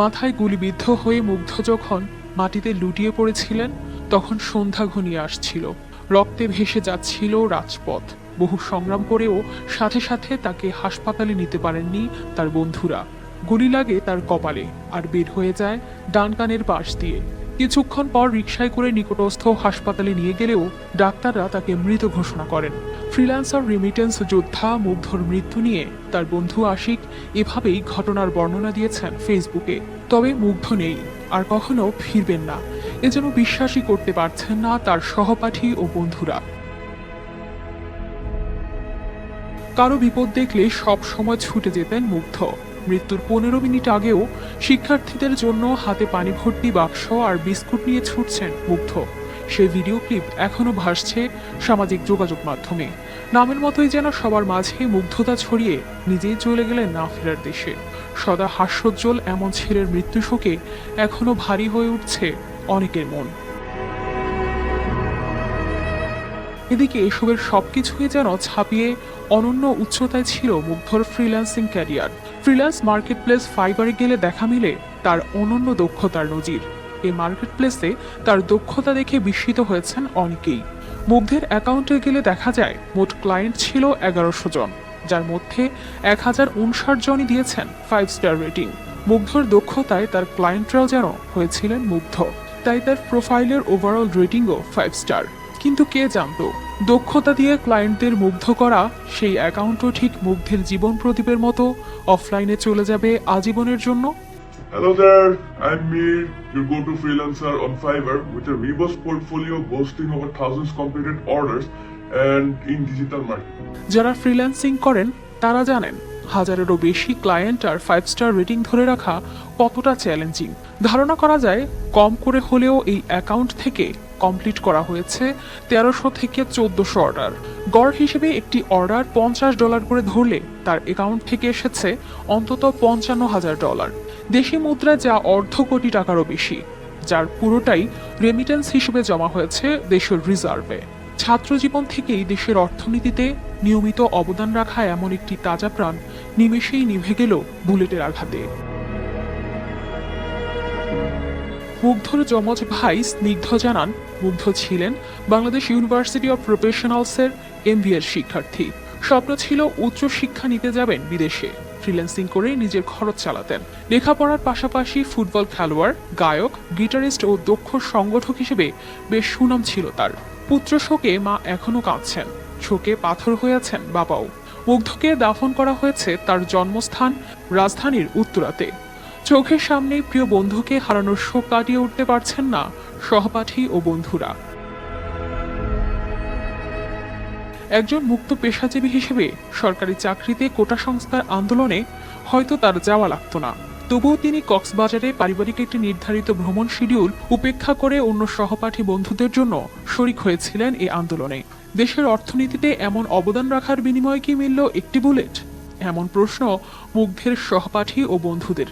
মাথায় গুলিবিদ্ধ হয়ে মুগ্ধ যখন মাটিতে লুটিয়ে পড়েছিলেন, তখন সন্ধ্যা ঘনিয়ে আসছিল। রক্তে ভেসে যাচ্ছিল রাজপথ। বহু সংগ্রাম করেও সাথে সাথে তাকে হাসপাতালে নিতে পারেননি তার বন্ধুরা। গুলি লাগে তার কপালে আর বের হয়ে যায় ডান কানের পাশ দিয়ে। কিছুক্ষণ পর রিকশায় করে নিকটস্থ হাসপাতালে নিয়ে গেলেও ডাক্তাররা তাকে মৃত ঘোষণা করেন। ফ্রিল্যান্সার রিমিটেন্স যোদ্ধা মুগ্ধর মৃত্যু নিয়ে তার বন্ধু আশিক এভাবেই ঘটনার বর্ণনা দিয়েছেন ফেসবুকে। তবে মুগ্ধ নেই, আর কখনো ফিরবেন না। এজন্য বিশ্বাসই করতে পারছেন না তার সহপাঠী ও বন্ধুরা। কারও বিপদ দেখলে সব সময় ছুটে যেতেন মুগ্ধ। মৃত্যুর পনেরো মিনিট আগেও শিক্ষার্থীদের জন্য হাতে পানি ভর্তি বাক্স আর বিস্কুট নিয়ে ছুটছেন মুগ্ধ। সে ভিডিও ক্লিপ এখনও ভাসছে সামাজিক যোগাযোগ মাধ্যমে। নামের মতোই যেন সবার মাঝে মুগ্ধতা ছড়িয়ে নিজেই চলে গেলেন না ফেরার দেশে। সদা হাস্যোজ্জ্বল এমন ছেলের মৃত্যু শোকে এখনও ভারী হয়ে উঠছে অনেকের মন। এদিকে এসবের সবকিছুই যেন ছাপিয়ে অনন্য উচ্চতায় ছিল মুগ্ধর freelancing career freelance market place ফাইবারে গেলে দেখা মিলে তার অনন্য দক্ষতার নজির। এই মার্কেট প্লেসে তার দক্ষতা দেখে বিস্মিত হয়েছেন অনেকেই। মুগ্ধের অ্যাকাউন্টে গেলে দেখা যায়, মোট ক্লায়েন্ট ছিল এগারোশো জন, যার মধ্যে এক হাজার উনষাট জনই দিয়েছেন ফাইভ স্টার রেটিং মুগ্ধর দক্ষতায় তার ক্লায়েন্টরাও যেন হয়েছিলেন মুগ্ধ। তাই তার প্রোফাইলের ওভারঅল রেটিংও ফাইভ স্টার কিন্তু কে জানতো, দক্ষতা দিয়ে ক্লায়েন্টদের মুগ্ধ করা সেই অ্যাকাউন্টও ঠিক মুগ্ধের জীবন প্রদীপের মতো অফলাইনে চলে যাবে আজীবনের জন্য Hello there, I'm Mir, your go-to freelancer on Fiverr with a reverse portfolio boasting over thousands completed orders and in digital marketing. যারা ফ্রিল্যান্সিং করেন তারা জানেন হাজারেরও বেশি ক্লায়েন্ট আর ফাইভ স্টার রেটিং ধরে রাখা কতটা চ্যালেঞ্জিং ধারণা করা যায়, কম করে হলেও এই অ্যাকাউন্ট থেকে কমপ্লিট করা হয়েছে তেরোশো থেকে চোদ্দশো অর্ডার গড় হিসেবে একটি অর্ডার পঞ্চাশ ডলার করে ধরলে তার অ্যাকাউন্ট থেকে এসেছে অন্তত পঞ্চান্ন হাজার ডলার দেশি মুদ্রা যা অর্ধ কোটি টাকারও বেশি, যার পুরোটাই রেমিটেন্স হিসেবে জমা হয়েছে দেশের রিজার্ভে ছাত্র জীবন থেকেই দেশের অর্থনীতিতে নিয়মিত অবদান রাখা এমন একটি তাজা প্রাণ নিমেষেই নিভে গেল বুলেটের আঘাতে। মুগ্ধর যমজ ভাই স্নিগ্ধ জানান, মুগ্ধ ছিলেন বাংলাদেশ ইউনিভার্সিটি অফ প্রফেশনালসের এমবিএর শিক্ষার্থী। স্বপ্ন ছিল উচ্চ শিক্ষা নিতে যাবেন বিদেশে। ফ্রিল্যান্সিং করে নিজের খরচ চালাতেন। লেখাপড়ার পাশাপাশি ফুটবল খেলোয়াড়, গায়ক, গিটারিস্ট ও দক্ষ সংগঠক হিসেবে বেশ সুনাম ছিল তার। পুত্র শোকে মা এখনও কাঁদছেন। শোকে পাথর হয়েছেন বাবাও। মুগ্ধকে দাফন করা হয়েছে তার জন্মস্থান রাজধানীর উত্তরাতে। চোখের সামনে প্রিয় বন্ধুকে হারানোর শোক কাটিয়ে উঠতে পারছেন না সহপাঠী ও বন্ধুরা। একজন মুক্ত পেশাজীবী হিসেবে সরকারি চাকরিতে কোটা সংস্কার আন্দোলনে হয়তো তার যাওয়া লাগতো না। তবুও তিনি কক্সবাজারে পারিবারিক একটি নির্ধারিত ভ্রমণ শিডিউল উপেক্ষা করে অন্য সহপাঠী বন্ধুদের জন্য শরিক হয়েছিলেন এই আন্দোলনে। দেশের অর্থনীতিতে এমন অবদান রাখার বিনিময়ে কি মিলল একটি বুলেট? এমন প্রশ্ন মুগ্ধের সহপাঠী ও বন্ধুদের।